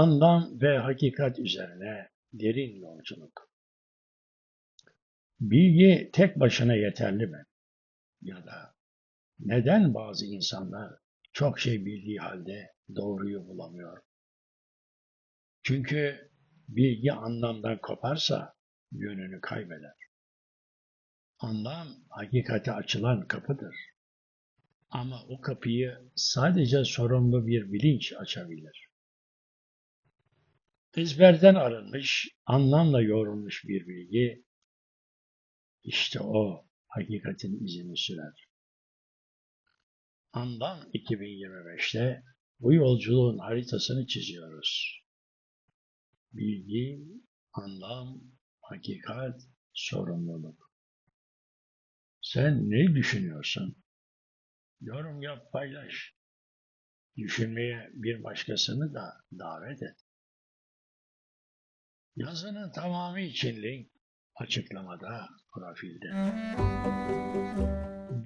Anlam ve hakikat üzerine derin yolculuk. Bilgi tek başına yeterli mi? Ya da neden bazı insanlar çok şey bildiği halde doğruyu bulamıyor? Çünkü bilgi anlamdan koparsa yönünü kaybeder. Anlam hakikate açılan kapıdır. Ama o kapıyı sadece sorumlu bir bilinç açabilir. Ezberden arınmış, anlamla yoğrulmuş bir bilgi, işte o hakikatin izini sürer. Anlam 2025'te bu yolculuğun haritasını çiziyoruz. Bilgi, anlam, hakikat, sorumluluk. Sen ne düşünüyorsun? Yorum yap, paylaş. Düşünmeye bir başkasını da davet et. Yazının tamamı için link açıklamada profilde.